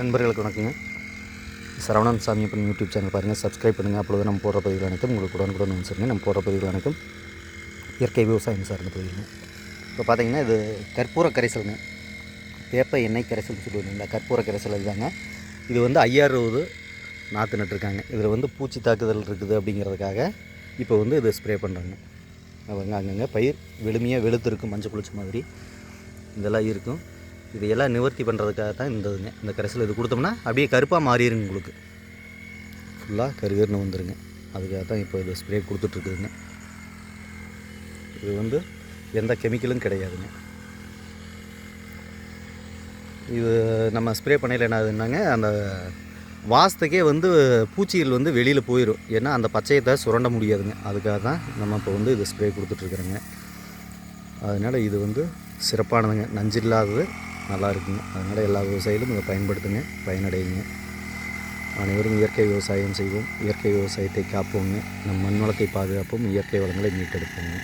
நண்பர்களுக்கு வணக்கங்க. Saravanan Samiyappan YouTube channel பாருங்கள் சப்ஸ்கிரைப் பண்ணுங்கள் அப்பொழுது நம்ம போடுற பதிவுகள் அனைத்தும் உங்களுக்கு உடனுக்குடன் வந்து சரிங்க. நம்ம போடுற பதிவுகள் அனைத்தும் இயற்கை விவசாயம் சார்ந்த பதிவுங்க இப்போ பார்த்தீங்கன்னா இது கற்பூர கரைசலுங்க. வேப்ப எண்ணெய் கரைசல் சொல்லுவாங்க இந்த கற்பூர கரைசல் இதுதாங்க இது வந்து ஐயாறுபது நாற்று நட்டுருக்காங்க இதில் வந்து பூச்சி தாக்குதல் இருக்குது அப்படிங்கிறதுக்காக இப்போ வந்து இதை ஸ்ப்ரே பண்ணுறாங்க அவங்க அங்கங்கே பயிர் வெளுமையாக வெளுத்து இருக்கும் மஞ்சள் குளிச்ச மாதிரி. இதெல்லாம் இருக்கும். இதையெல்லாம் நிவர்த்தி பண்ணுறதுக்காக தான் இந்த இதுங்க இந்த கரைசல் இது கொடுத்தோம்னா அப்படியே கருப்பாக மாறிடுங்க உங்களுக்கு. ஃபுல்லாக கருகருன்னு வந்துடுங்க அதுக்காக தான் இப்போ இது ஸ்ப்ரே கொடுத்துட்ருக்குதுங்க. இது வந்து எந்த கெமிக்கலும் கிடையாதுங்க. இது நம்ம ஸ்ப்ரே பண்ணையில் என்ன ஆகுதுன்னாங்க அந்த வாசத்துக்கே வந்து பூச்சிகள் வந்து வெளியில் போயிடும் ஏன்னா அந்த பச்சையத்தை சுரண்ட முடியாதுங்க. அதுக்காக தான் நம்ம இப்போ வந்து இது ஸ்ப்ரே கொடுத்துட்ருக்குறோங்க. அதனால் இது வந்து சிறப்பானதுங்க. நஞ்சு இல்லாதது. நல்லா இருக்குங்க அதனால் எல்லா விவசாயிகளும் இதை பயன்படுத்துங்க பயனடையுங்க. அனைவரும் இயற்கை விவசாயம் செய்வோம். இயற்கை விவசாயத்தை காப்போங்க. நம் மண் வளத்தை பாதுகாப்போம். இயற்கை வளங்களை மீட்டெடுப்போங்க.